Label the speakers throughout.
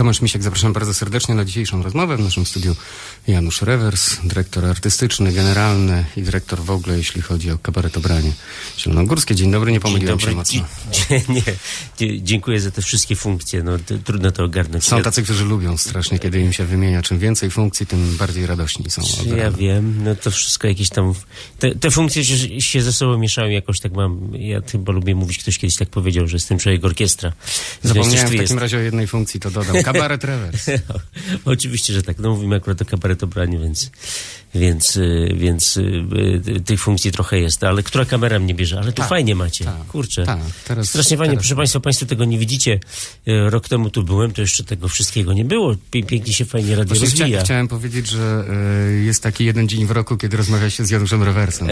Speaker 1: Tomasz Misiek, zapraszam bardzo serdecznie na dzisiejszą rozmowę. W naszym studiu Janusz Rewers, dyrektor artystyczny, generalny i dyrektor w ogóle, jeśli chodzi o kabaretobranie zielonogórskie. Dzień dobry, nie pomyliłem
Speaker 2: Dzień
Speaker 1: się
Speaker 2: dobry.
Speaker 1: mocno.
Speaker 2: Nie, dziękuję za te wszystkie funkcje. No, to, trudno to ogarnąć.
Speaker 1: Są tacy, którzy lubią strasznie, kiedy im się wymienia. Czym więcej funkcji, tym bardziej radośni są.
Speaker 2: Ja
Speaker 1: rana.
Speaker 2: wiem, no to wszystko jakieś tam. Te, te funkcje się, się ze sobą mieszają jakoś tak mam. Ja chyba lubię mówić, ktoś kiedyś tak powiedział, że jestem człowiek orkiestra.
Speaker 1: Zapomniałem w takim razie o jednej funkcji, to dodam. Kabaret Rewers.
Speaker 2: Oczywiście, że tak. No mówimy akurat o kabaretobraniu, więc, więc, y, więc y, y, tych funkcji trochę jest. Ale która kamera mnie bierze? Ale tu
Speaker 1: Tak,
Speaker 2: fajnie macie.
Speaker 1: tak,
Speaker 2: Kurczę.
Speaker 1: tak. Teraz-
Speaker 2: Strasznie fajnie.
Speaker 1: teraz-
Speaker 2: Proszę Państwa, Państwo tego nie widzicie. Rok temu tu byłem, to jeszcze tego wszystkiego nie było. Pięknie się fajnie radio
Speaker 1: Właśnie
Speaker 2: rozwija.
Speaker 1: chciałem powiedzieć, że jest taki jeden dzień w roku, kiedy rozmawia się z Januszem Rewersem.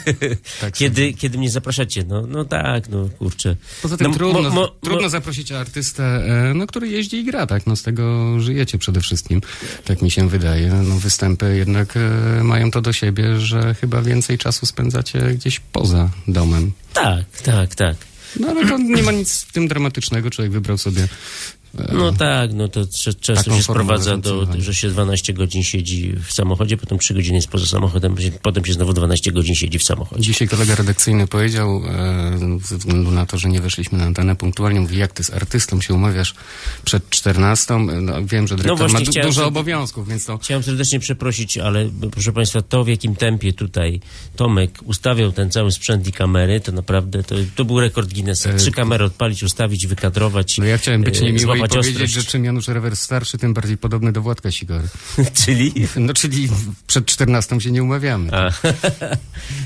Speaker 1: tak
Speaker 2: Kiedy, kiedy mnie zapraszacie? No, no tak, no kurczę.
Speaker 1: Poza tym
Speaker 2: no,
Speaker 1: trudno,
Speaker 2: mo- mo-
Speaker 1: trudno
Speaker 2: mo-
Speaker 1: zaprosić artystę, e, no, który jeździ i gra, tak? No, z tego żyjecie przede wszystkim, tak mi się wydaje. No, występy jednak e, mają to do siebie, że chyba więcej czasu spędzacie gdzieś poza domem.
Speaker 2: Tak, tak, tak.
Speaker 1: No ale to nie ma nic w tym dramatycznego, człowiek wybrał sobie
Speaker 2: No tak, no to często się sprowadza do,
Speaker 1: funkcjonowania.
Speaker 2: że się 12 godzin siedzi w samochodzie, potem 3 godziny jest poza samochodem, potem się znowu 12 godzin siedzi w samochodzie.
Speaker 1: Dzisiaj kolega redakcyjny powiedział, e, ze względu na to, że nie weszliśmy na antenę punktualnie, mówi, jak ty z artystą się umawiasz przed 14? No, wiem, że dyrektor
Speaker 2: właśnie
Speaker 1: ma
Speaker 2: chciałem
Speaker 1: dużo obowiązków, więc to...
Speaker 2: Chciałem serdecznie przeprosić, ale proszę Państwa, to w jakim tempie tutaj Tomek ustawiał ten cały sprzęt i kamery, to naprawdę to, to był rekord Guinnessa. Trzy kamery odpalić, ustawić, wykadrować.
Speaker 1: No ja chciałem być
Speaker 2: e,
Speaker 1: niemiły i
Speaker 2: złapać
Speaker 1: powiedzieć, że czym Janusz Rewers starszy, tym bardziej podobny do Władka Sigory.
Speaker 2: Czyli?
Speaker 1: No czyli przed 14 się nie umawiamy.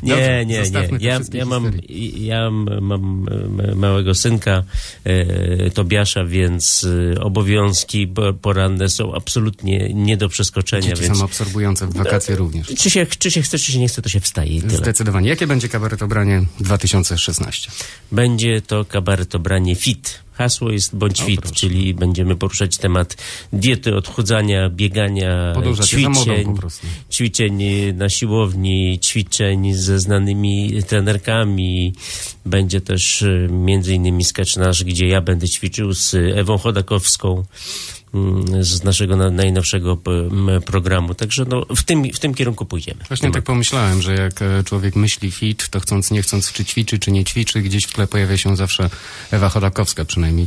Speaker 2: Nie,
Speaker 1: Dobrze,
Speaker 2: nie, nie. Ja, ja, mam, ja mam małego synka e, Tobiasza, więc e, obowiązki po- poranne są absolutnie nie do przeskoczenia.
Speaker 1: Dzieci
Speaker 2: Więc
Speaker 1: są absorbujące w wakacje również.
Speaker 2: czy, się, czy się chce, czy się nie chce, to się wstaje i tyle.
Speaker 1: Zdecydowanie. Jakie będzie kabaretobranie 2016?
Speaker 2: Będzie to kabaretobranie fit. Hasło jest bądź
Speaker 1: O,
Speaker 2: fit, czyli będziemy poruszać temat diety, odchudzania, biegania,
Speaker 1: Podążacie
Speaker 2: ćwiczeń, ćwiczeń na siłowni, ćwiczeń ze znanymi trenerkami. Będzie też y, między innymi sketch nasz, gdzie ja będę ćwiczył z Ewą Chodakowską mm, z naszego na, najnowszego programu. Także no, w, tym, w tym kierunku pójdziemy.
Speaker 1: Właśnie tak pomyślałem, że jak e, człowiek myśli fit, to chcąc, nie chcąc, czy ćwiczy, czy nie ćwiczy, gdzieś w tle pojawia się zawsze Ewa Chodakowska, przynajmniej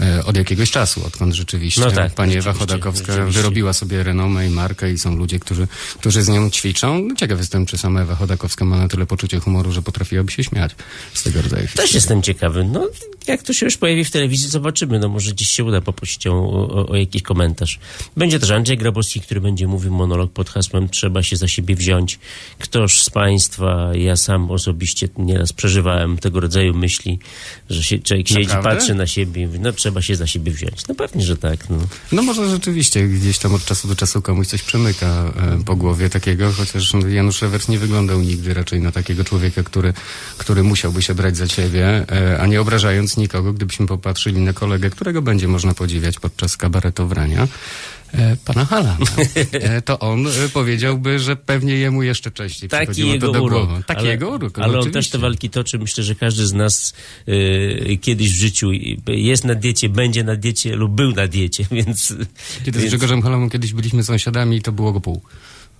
Speaker 1: e, od jakiegoś czasu, odkąd rzeczywiście
Speaker 2: No tak,
Speaker 1: pani Ewa Chodakowska
Speaker 2: rzeczywiście.
Speaker 1: wyrobiła sobie renomę i markę i są ludzie, którzy, którzy z nią ćwiczą. No, Ciekaw jestem, czy sama Ewa Chodakowska ma na tyle poczucie humoru, że potrafiłaby się śmiać z tego rodzaju
Speaker 2: Też jestem ciekawy. No, jak to się już pojawi w telewizji, zobaczymy. No, może gdzieś się uda poprosić o, o, o jakiś komentarz. Będzie też Andrzej Grabowski, który będzie mówił monolog pod hasłem Trzeba się za siebie wziąć. Ktoż z Państwa, ja sam osobiście nieraz przeżywałem tego rodzaju myśli, że się, człowiek siedzi,
Speaker 1: Naprawdę?
Speaker 2: patrzy na siebie i mówi, no trzeba się za siebie wziąć. No pewnie, że tak. No.
Speaker 1: No może rzeczywiście gdzieś tam od czasu do czasu komuś coś przemyka e, po głowie takiego, chociaż Janusz Rewers nie wyglądał nigdy raczej na takiego człowieka, który, który musiałby się brać za siebie, e, a nie obrażając nikogo, gdybyśmy popatrzyli na kolegę, którego będzie można podziwiać podczas kabaretowania, e, pana Halana. E, to on powiedziałby, że pewnie jemu jeszcze częściej
Speaker 2: Taki
Speaker 1: przychodziło
Speaker 2: jego
Speaker 1: to do
Speaker 2: urok.
Speaker 1: głowy. Taki
Speaker 2: ale,
Speaker 1: jego urok, no
Speaker 2: Ale on
Speaker 1: oczywiście.
Speaker 2: też te walki toczy. Myślę, że każdy z nas y, kiedyś w życiu jest na diecie, będzie na diecie lub był na diecie, więc...
Speaker 1: Kiedy z
Speaker 2: więc
Speaker 1: Grzegorzem Halamą kiedyś byliśmy sąsiadami i to było go pół.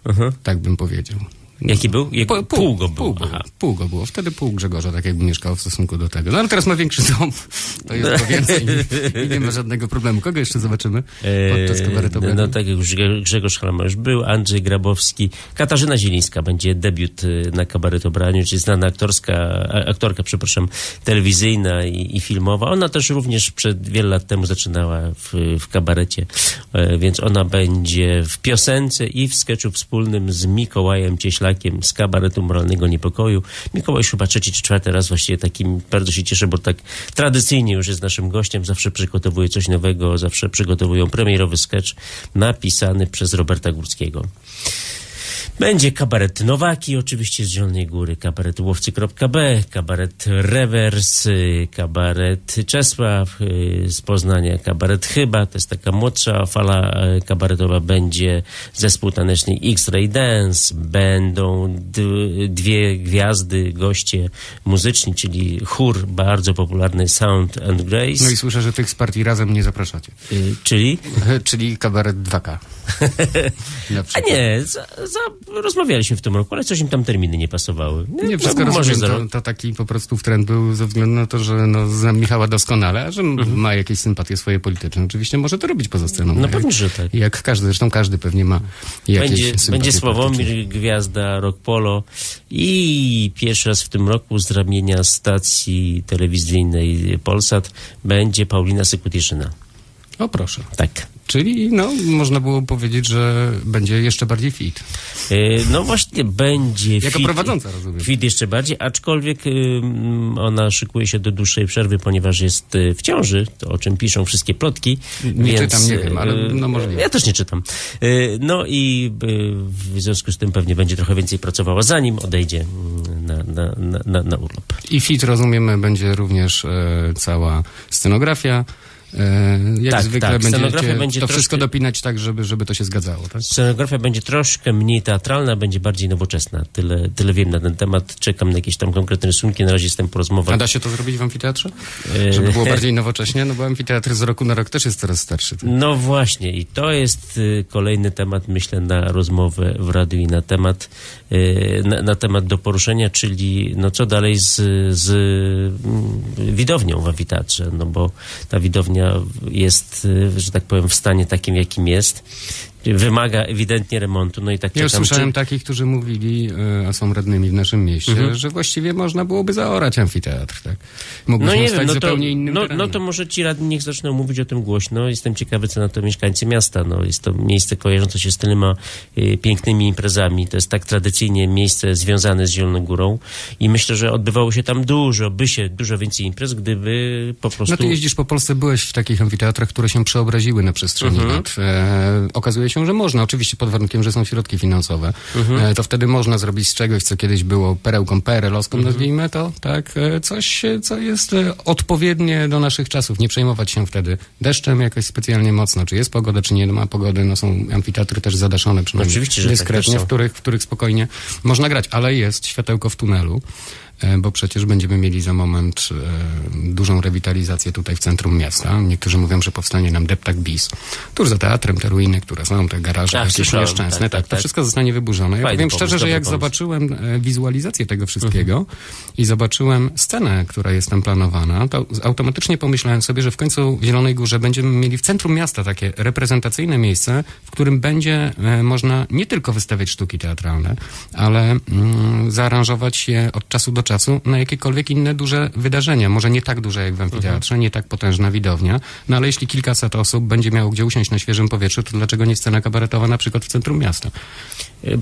Speaker 2: Aha.
Speaker 1: Tak bym powiedział.
Speaker 2: Jaki był? Jak,
Speaker 1: Po-
Speaker 2: pół, go był.
Speaker 1: Pół, było, pół go było. Wtedy pół Grzegorza, tak jakby mieszkał w stosunku do tego. No ale teraz ma większy dom. To jest go więcej i, i nie ma żadnego problemu. Kogo jeszcze zobaczymy podczas
Speaker 2: Eee,
Speaker 1: kabaretowego?
Speaker 2: No tak jak już Grze- Grzegorz Halama już był, Andrzej Grabowski, Katarzyna Zielińska będzie debiut y, na kabaretobraniu, czyli znana aktorska, aktorka, przepraszam, telewizyjna i, i filmowa. Ona też również przed wiele lat temu zaczynała w, w kabarecie, e, więc ona będzie w piosence i w sketchu wspólnym z Mikołajem Cieślakiem z kabaretu Moralnego Niepokoju. Mikołaj chyba trzeci czy czwarty raz właściwie takim, bardzo się cieszę, bo tak tradycyjnie już jest naszym gościem, zawsze przygotowuje coś nowego, zawsze przygotowują premierowy sketch napisany przez Roberta Górskiego. Będzie kabaret Nowaki, oczywiście z Zielonej Góry, kabaret łowcy.b, kabaret Rewers, kabaret Czesław y, z Poznania, kabaret Chyba, to jest taka młodsza fala y, kabaretowa, będzie zespół taneczny X-Ray Dance, będą dwie gwiazdy, goście muzyczni, czyli chór bardzo popularny Sound and Grace,
Speaker 1: No i słyszę, że tych z partii razem nie zapraszacie.
Speaker 2: y, czyli...
Speaker 1: Czyli kabaret 2K.
Speaker 2: A nie, za, za, rozmawialiśmy w tym roku, ale coś im tam terminy nie pasowały.
Speaker 1: Nie, wszystko
Speaker 2: może
Speaker 1: rozumiem. To, to taki po prostu trend był ze względu na to, że no, znam Michała doskonale, a że
Speaker 2: Mhm.
Speaker 1: ma jakieś sympatie swoje polityczne. Oczywiście może to robić poza sceną.
Speaker 2: No pewnie, że tak.
Speaker 1: Jak każdy, zresztą każdy pewnie ma jakieś
Speaker 2: Będzie,
Speaker 1: sympatie
Speaker 2: będzie Sławomir,
Speaker 1: polityczne.
Speaker 2: gwiazda Rock Polo i pierwszy raz w tym roku z ramienia stacji telewizyjnej Polsat będzie Paulina Sykutiszyna.
Speaker 1: O proszę.
Speaker 2: Tak.
Speaker 1: Czyli no, można było powiedzieć, że będzie jeszcze bardziej fit.
Speaker 2: E, No właśnie, będzie
Speaker 1: Jako
Speaker 2: fit,
Speaker 1: prowadząca, rozumiem.
Speaker 2: Fit jeszcze bardziej, aczkolwiek ym, ona szykuje się do dłuższej przerwy, ponieważ jest y, w ciąży, to o czym piszą wszystkie plotki.
Speaker 1: Nie
Speaker 2: więc,
Speaker 1: czytam, nie wiem, ale
Speaker 2: y,
Speaker 1: no możliwe.
Speaker 2: Ja też nie czytam. Y, No i y, w związku z tym pewnie będzie trochę więcej pracowała, zanim odejdzie mm, na, na, na, na, na urlop.
Speaker 1: I fit, rozumiemy, będzie również e, cała scenografia. E, jak
Speaker 2: Tak,
Speaker 1: zwykle
Speaker 2: tak, scenografia będzie
Speaker 1: to
Speaker 2: troszkę-
Speaker 1: wszystko dopinać tak, żeby, żeby to się zgadzało. Tak?
Speaker 2: Scenografia będzie troszkę mniej teatralna, będzie bardziej nowoczesna. Tyle, tyle wiem na ten temat. Czekam na jakieś tam konkretne rysunki. Na razie jestem po rozmowach.
Speaker 1: A da się to zrobić w amfiteatrze?
Speaker 2: E,
Speaker 1: Żeby było bardziej nowocześnie? No bo amfiteatr z roku na rok też jest coraz starszy. tak?
Speaker 2: No właśnie i to jest y, kolejny temat, myślę, na rozmowę w radiu i na temat, y, na, na temat do poruszenia, czyli no co dalej z, z mm, widownią w amfiteatrze, no bo ta widownia jest, y, że tak powiem, w stanie takim, jakim jest. Wymaga ewidentnie remontu, no i tak
Speaker 1: Ja już słyszałem
Speaker 2: czy-
Speaker 1: takich, którzy mówili, e, a są radnymi w naszym mieście,
Speaker 2: Mhm.
Speaker 1: że właściwie można byłoby zaorać amfiteatr. Tak? Mógłbyśmy
Speaker 2: No nie wiem, no to,
Speaker 1: zupełnie innym
Speaker 2: no, no to może ci radni niech zaczną mówić o tym głośno. Jestem ciekawy, co na to mieszkańcy miasta. No, jest to miejsce kojarzące się z tyloma y, pięknymi imprezami. To jest tak tradycyjnie miejsce związane z Zieloną Górą i myślę, że odbywało się tam dużo, by się dużo więcej imprez, gdyby po prostu...
Speaker 1: No ty jeździsz po Polsce, byłeś w takich amfiteatrach, które się przeobraziły na przestrzeni
Speaker 2: Mhm.
Speaker 1: lat. E, okazuje się, że można, oczywiście pod warunkiem, że są środki finansowe.
Speaker 2: Mhm.
Speaker 1: E, to wtedy można zrobić z czegoś, co kiedyś było perełką, perelowską,
Speaker 2: Mhm.
Speaker 1: nazwijmy to, tak, e, coś, e, co jest odpowiednie do naszych czasów. Nie przejmować się wtedy deszczem jakoś specjalnie mocno. Czy jest pogoda, czy nie ma pogody. No są amfiteatry też zadaszone przynajmniej
Speaker 2: Oczywiście, że tak
Speaker 1: dyskretnie,
Speaker 2: są.
Speaker 1: w których, w których spokojnie można grać. Ale jest światełko w tunelu. E, bo przecież będziemy mieli za moment e, dużą rewitalizację tutaj w centrum miasta. Niektórzy mówią, że powstanie nam Deptak Bis. Tuż za teatrem te ruiny, które są, te garaże
Speaker 2: Tak,
Speaker 1: jakieś nieszczęsne,
Speaker 2: tak,
Speaker 1: tak,
Speaker 2: tak,
Speaker 1: to
Speaker 2: tak.
Speaker 1: wszystko zostanie wyburzone. Ja
Speaker 2: Fajny
Speaker 1: powiem szczerze, że jak
Speaker 2: pomysł.
Speaker 1: zobaczyłem e, wizualizację tego wszystkiego i zobaczyłem scenę, która jest tam planowana, to automatycznie pomyślałem sobie, że w końcu w Zielonej Górze będziemy mieli w centrum miasta takie reprezentacyjne miejsce, w którym będzie można nie tylko wystawiać sztuki teatralne, ale mm, zaaranżować je od czasu do czasu na jakiekolwiek inne duże wydarzenia. Może nie tak duże jak w amfiteatrze, nie tak potężna widownia, no ale jeśli kilkaset osób będzie miało gdzie usiąść na świeżym powietrzu, to dlaczego nie scena kabaretowa na przykład w centrum miasta?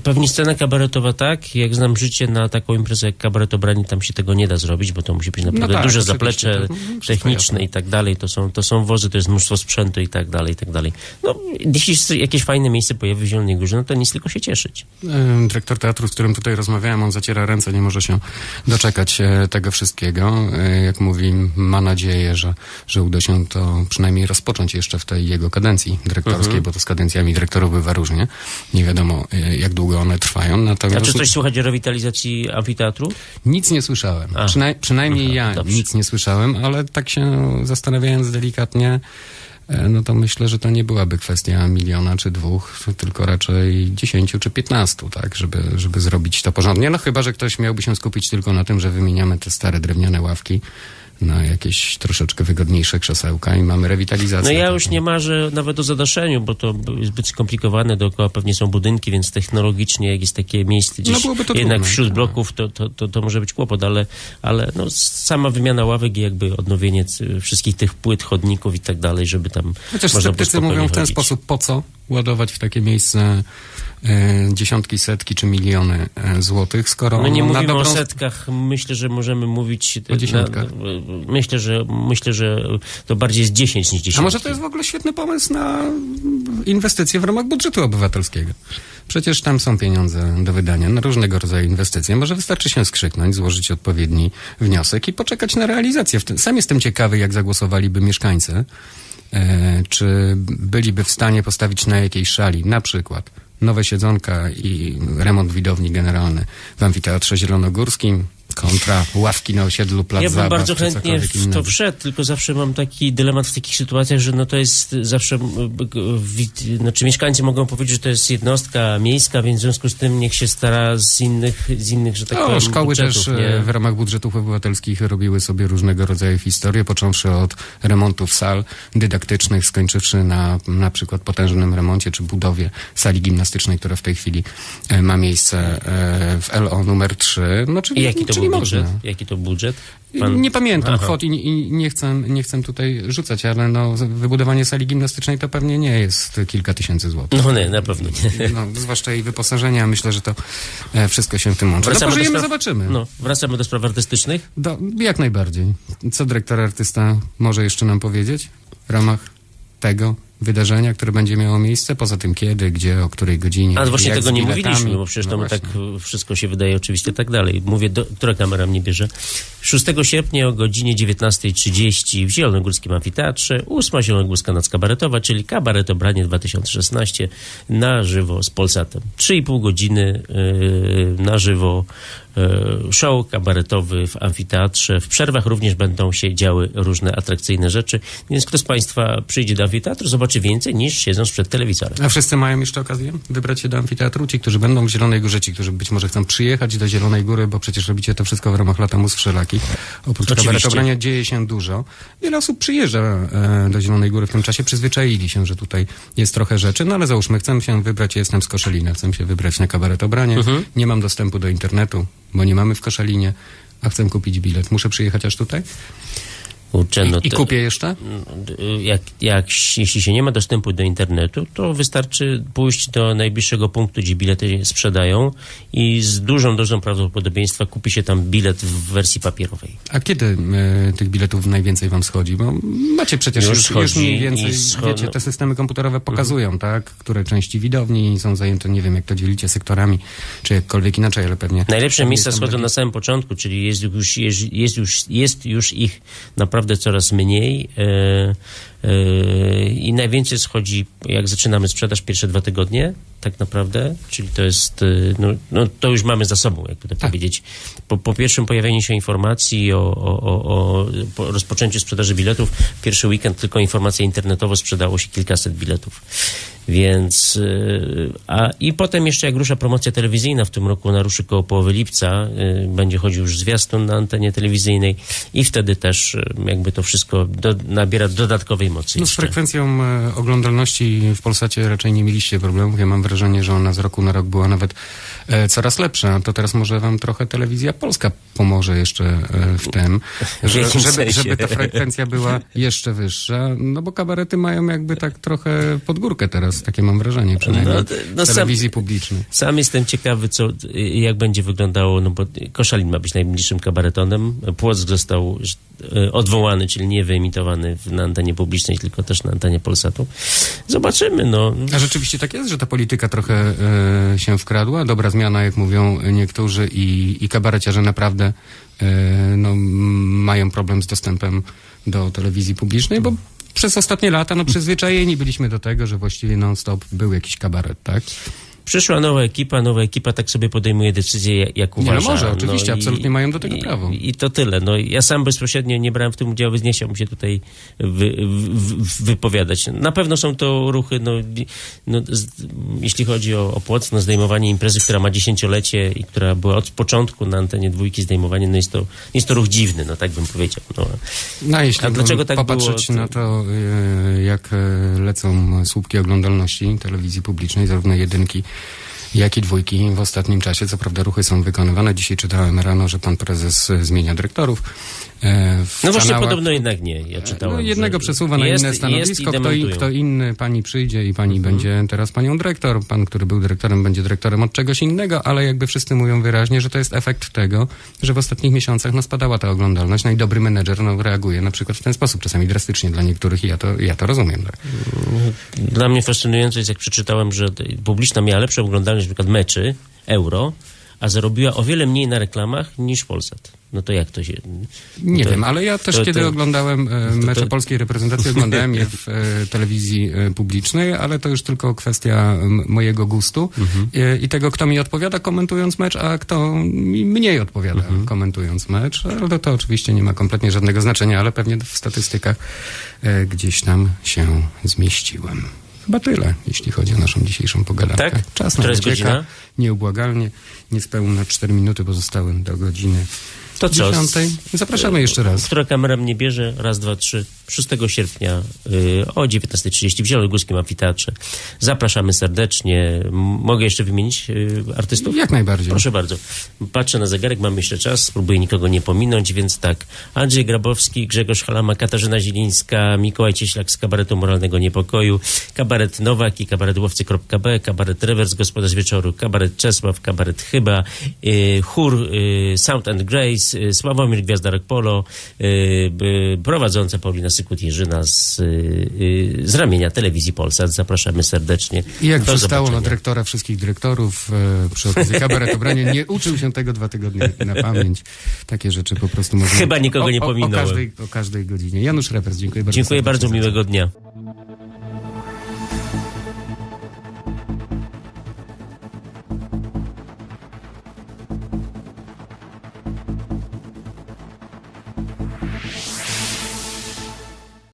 Speaker 2: Pewnie scena kabaretowa tak, jak znam życie na taką imprezę jak kabaret Obrani, tam się tego nie da zrobić, bo to musi być naprawdę
Speaker 1: tak,
Speaker 2: duże zaplecze
Speaker 1: mhm,
Speaker 2: techniczne i tak dalej, to są, to są wozy, to jest mnóstwo sprzętu i tak dalej, i tak dalej. No, jeśli jakieś fajne miejsce pojawi w Zielonej Górze, no to nic tylko się cieszyć.
Speaker 1: E, Dyrektor teatru, z którym tutaj rozmawiałem, on zaciera ręce, nie może się doczekać e, tego wszystkiego. E, Jak mówi, ma nadzieję, że, że uda się to przynajmniej rozpocząć jeszcze w tej jego kadencji dyrektorskiej, bo to z kadencjami dyrektorów bywa różnie. Nie wiadomo, e, jak długo one trwają.
Speaker 2: A
Speaker 1: Natomiast
Speaker 2: czy coś słychać o rewitalizacji amfiteatru?
Speaker 1: nic nie słyszałem.
Speaker 2: A.
Speaker 1: Przynaj, przynajmniej
Speaker 2: Aha,
Speaker 1: ja
Speaker 2: dobrze.
Speaker 1: nic nie słyszałem, ale tak się zastanawiając delikatnie, e, no to myślę, że to nie byłaby kwestia miliona czy dwóch, tylko raczej dziesięciu czy piętnastu, tak, żeby, żeby zrobić to porządnie. No chyba, że ktoś miałby się skupić tylko na tym, że wymieniamy te stare drewniane ławki na jakieś troszeczkę wygodniejsze krzesełka i mamy rewitalizację.
Speaker 2: No ja już nie marzę nawet o zadaszeniu, bo to jest zbyt skomplikowane, dookoła pewnie są budynki, więc technologicznie jak jest takie miejsce gdzieś
Speaker 1: No byłoby to
Speaker 2: jednak
Speaker 1: trudne,
Speaker 2: wśród
Speaker 1: tak.
Speaker 2: bloków, to, to, to, to może być kłopot, ale, ale no, sama wymiana ławek i jakby odnowienie c- wszystkich tych płyt, chodników i tak dalej, żeby tam
Speaker 1: Chociaż
Speaker 2: można
Speaker 1: sceptycy mówią w ten
Speaker 2: chodzić.
Speaker 1: sposób, po co? ładować w takie miejsce dziesiątki, setki czy miliony e, złotych, skoro
Speaker 2: No nie
Speaker 1: na
Speaker 2: mówimy
Speaker 1: dobrą...
Speaker 2: o setkach, myślę, że możemy mówić...
Speaker 1: O dziesiątkach.
Speaker 2: Na, myślę, że, myślę, że to bardziej jest 10 niż 10.
Speaker 1: A może to jest w ogóle świetny pomysł na inwestycje w ramach budżetu obywatelskiego? Przecież tam są pieniądze do wydania na różnego rodzaju inwestycje. Może wystarczy się skrzyknąć, złożyć odpowiedni wniosek i poczekać na realizację. Sam jestem ciekawy, jak zagłosowaliby mieszkańcy. E, czy byliby w stanie postawić na jakiejś szali, na przykład nowe siedzonka i remont widowni generalny w Amfiteatrze Zielonogórskim kontra ławki na osiedlu Plac
Speaker 2: Ja bym
Speaker 1: Zabaw,
Speaker 2: bardzo chętnie w to
Speaker 1: innego.
Speaker 2: wszedł, tylko zawsze mam taki dylemat w takich sytuacjach, że no to jest zawsze, znaczy mieszkańcy mogą powiedzieć, że to jest jednostka miejska, więc w związku z tym niech się stara z innych, z innych że tak
Speaker 1: No,
Speaker 2: powiem,
Speaker 1: szkoły też
Speaker 2: nie?
Speaker 1: e, w ramach budżetów obywatelskich robiły sobie różnego rodzaju historie, począwszy od remontów sal dydaktycznych, skończywszy na na przykład potężnym remoncie czy budowie sali gimnastycznej, która w tej chwili e, ma miejsce e, w LO numer 3. No, czyli,
Speaker 2: I jaki to
Speaker 1: czyli
Speaker 2: był
Speaker 1: można.
Speaker 2: budżet? Jaki to budżet?
Speaker 1: Nie pamiętam
Speaker 2: Aha.
Speaker 1: kwot i, i nie, chcę, nie chcę tutaj rzucać, ale no, wybudowanie sali gimnastycznej to pewnie nie jest kilka tysięcy złotych.
Speaker 2: No nie, na pewno nie.
Speaker 1: No, zwłaszcza jej wyposażenia, myślę, że to e, wszystko się w tym łączy. No,
Speaker 2: Wracamy do
Speaker 1: pożyjemy,
Speaker 2: spraw-
Speaker 1: zobaczymy.
Speaker 2: No, wracamy do spraw artystycznych.
Speaker 1: Do, jak najbardziej. Co dyrektor artysta może jeszcze nam powiedzieć w ramach tego wydarzenia, które będzie miało miejsce? Poza tym kiedy, gdzie, o której godzinie?
Speaker 2: A właśnie tego nie mówiliśmy, bo przecież
Speaker 1: No właśnie.
Speaker 2: tak e, wszystko się wydaje oczywiście tak dalej. Mówię, do, która kamera mnie bierze? 6 sierpnia o godzinie 19.30 w Zielonogórskim Amfiteatrze, 8 Zielonogórska Noc Kabaretowa, czyli Kabaret Obranie 2016 na żywo z Polsatem. 3,5 godziny e, na żywo e, show kabaretowy w amfiteatrze. W przerwach również będą się działy różne atrakcyjne rzeczy, więc kto z Państwa przyjdzie do amfiteatru, zobaczy więcej niż siedząc przed telewizorem.
Speaker 1: A wszyscy mają jeszcze okazję wybrać się do amfiteatru? Ci, którzy będą w Zielonej Górze, ci, którzy być może chcą przyjechać do Zielonej Góry, bo przecież robicie to wszystko w ramach Lata Mus Wszelakich. Oprócz
Speaker 2: Oczywiście.
Speaker 1: kabaretobrania dzieje się dużo. Wiele osób przyjeżdża e, do Zielonej Góry w tym czasie, przyzwyczaili się, że tutaj jest trochę rzeczy, no ale załóżmy, chcę się wybrać, jestem z Koszalina, chcę się wybrać na kabaretobranie,
Speaker 2: Mhm.
Speaker 1: nie mam dostępu do internetu, bo nie mamy w Koszalinie, a chcę kupić bilet. Muszę przyjechać aż tutaj?
Speaker 2: Kurczę, no
Speaker 1: I, i kupię jeszcze?
Speaker 2: jak, jak, jeśli się nie ma dostępu do internetu, to wystarczy pójść do najbliższego punktu, gdzie bilety sprzedają i z dużą dozą prawdopodobieństwa kupi się tam bilet w wersji papierowej.
Speaker 1: A kiedy e, tych biletów najwięcej wam schodzi? Bo macie przecież
Speaker 2: Już
Speaker 1: już, już, mniej więcej,
Speaker 2: scho-
Speaker 1: wiecie, te systemy komputerowe pokazują, tak? Które części widowni są zajęte, nie wiem, jak to dzielicie sektorami, czy jakkolwiek inaczej, ale pewnie...
Speaker 2: Najlepsze miejsca schodzą na samym początku, czyli jest już, jest, jest już, jest już ich naprawdę coraz mniej e, i najwięcej schodzi, jak zaczynamy sprzedaż pierwsze dwa tygodnie, tak naprawdę, czyli to jest, e, no, no to już mamy za sobą, jakby to powiedzieć. Po, po pierwszym pojawieniu się informacji o, o, o, o po rozpoczęciu sprzedaży biletów, pierwszy weekend tylko informacja internetowo sprzedało się kilkaset biletów. Więc, y, a i potem jeszcze jak rusza promocja telewizyjna w tym roku, ona ruszy koło połowy lipca, będzie chodził już zwiastun na antenie telewizyjnej i wtedy też jakby to wszystko do, nabiera dodatkowej
Speaker 1: No z frekwencją e, oglądalności w Polsacie raczej nie mieliście problemów. Ja mam wrażenie, że ona z roku na rok była nawet e, coraz lepsza. To teraz może wam trochę telewizja polska pomoże jeszcze e, w tym, że, żeby, żeby ta frekwencja była jeszcze wyższa. No bo kabarety mają jakby tak trochę pod górkę teraz, takie mam wrażenie przynajmniej
Speaker 2: No, to- no
Speaker 1: w
Speaker 2: sam-
Speaker 1: telewizji publicznej.
Speaker 2: Sam jestem ciekawy, co, jak będzie wyglądało, no bo Koszalin ma być najbliższym kabaretonem. Płock został odwołany, czyli nie wyemitowany na antenie publicznej, tylko też na antenie Polsatu. Zobaczymy, no.
Speaker 1: A rzeczywiście tak jest, że ta polityka trochę e, się wkradła. Dobra zmiana, jak mówią niektórzy i, i kabareciarze naprawdę e, no, mają problem z dostępem do telewizji publicznej, bo przez ostatnie lata no, przyzwyczajeni byliśmy do tego, że właściwie non-stop był jakiś kabaret, tak?
Speaker 2: Przyszła nowa ekipa, nowa ekipa tak sobie podejmuje decyzje, jak- jak
Speaker 1: Nie, no
Speaker 2: uważa.
Speaker 1: może, oczywiście, absolutnie mają do tego
Speaker 2: i,
Speaker 1: prawo.
Speaker 2: I to tyle. No, ja sam bezpośrednio nie brałem w tym udziału, więc nie chciałbym się tutaj wy, wy, wypowiadać. Na pewno są to ruchy, no, no, z, jeśli chodzi o, o Płock, no, zdejmowanie imprezy, która ma dziesięciolecie i która była od początku na antenie dwójki zdejmowanie, no jest to, jest to ruch dziwny, no tak bym powiedział. No.
Speaker 1: No, jeśli
Speaker 2: A dlaczego tak
Speaker 1: popatrzeć
Speaker 2: było, to-
Speaker 1: na to, e, jak e, lecą słupki oglądalności telewizji publicznej, zarówno jedynki, jak i dwójki w ostatnim czasie. Co prawda ruchy są wykonywane. Dzisiaj czytałem rano, że pan prezes zmienia dyrektorów
Speaker 2: No właśnie podobno jednak nie, ja czytałem.
Speaker 1: No, jednego przesuwa na
Speaker 2: jest,
Speaker 1: inne stanowisko, kto, i.
Speaker 2: Mhm.
Speaker 1: kto inny, pani przyjdzie i pani będzie teraz panią dyrektor, pan, który był dyrektorem, będzie dyrektorem od czegoś innego, ale jakby wszyscy mówią wyraźnie, że to jest efekt tego, że w ostatnich miesiącach no, spadała ta oglądalność, no i dobry menedżer no, reaguje na przykład w ten sposób, czasami drastycznie dla niektórych i ja to, ja to rozumiem. Tak.
Speaker 2: Dla mnie fascynujące jest, jak przeczytałem, że publiczna miała lepszą oglądalność na przykład meczy, euro, a zarobiła o wiele mniej na reklamach niż Polsat. No to jak to się...
Speaker 1: Nie
Speaker 2: to-
Speaker 1: wiem, ale ja też
Speaker 2: to-
Speaker 1: kiedy
Speaker 2: to-
Speaker 1: oglądałem e, mecze polskiej reprezentacji, oglądałem je w e, telewizji e, publicznej, ale to już tylko kwestia mojego gustu
Speaker 2: Mhm.
Speaker 1: e, i tego, kto mi odpowiada komentując mecz, a kto mi mniej odpowiada
Speaker 2: Mhm.
Speaker 1: komentując mecz. Ale to, to oczywiście nie ma kompletnie żadnego znaczenia, ale pewnie w statystykach e, gdzieś tam się zmieściłem. Chyba tyle, jeśli chodzi o naszą dzisiejszą pogadankę.
Speaker 2: Tak?
Speaker 1: Czas
Speaker 2: jest
Speaker 1: ucieka, nieubłagalnie. Niespełna 4 minuty pozostały do godziny
Speaker 2: To co?
Speaker 1: 10. Zapraszamy jeszcze raz.
Speaker 2: Która kamera mnie bierze? Raz, dwa, trzy. 6 sierpnia y, o 19.30 w Zielonogórskim Amfiteatrze. Zapraszamy serdecznie. Mogę jeszcze wymienić y, artystów?
Speaker 1: Jak najbardziej.
Speaker 2: Proszę bardzo. Patrzę na zegarek, mamy jeszcze czas, spróbuję nikogo nie pominąć, więc tak. Andrzej Grabowski, Grzegorz Halama, Katarzyna Zielińska, Mikołaj Cieślak z Kabaretu Moralnego Niepokoju, Kabaret Nowak i Kabaret Łowcy.b, Kabaret Rewers, Gospodarz Wieczoru, Kabaret Czesław, Kabaret Chyba, y, Chór y, Sound and Grace, y, Sławomir Gwiazdarek Polo, prowadząca Paulina Sykut-Jerzyna z, y, y, z ramienia telewizji Polsat. Zapraszamy serdecznie.
Speaker 1: I jak
Speaker 2: Do
Speaker 1: przystało na dyrektora wszystkich dyrektorów e, przy okazji kabaretu brania, nie uczył się tego dwa tygodnie na pamięć. Takie rzeczy po prostu można...
Speaker 2: Chyba nikogo
Speaker 1: o,
Speaker 2: nie
Speaker 1: o, o,
Speaker 2: pominąłem.
Speaker 1: każdej, o każdej godzinie. Janusz Repers, dziękuję bardzo.
Speaker 2: Dziękuję bardzo, miłego dnia.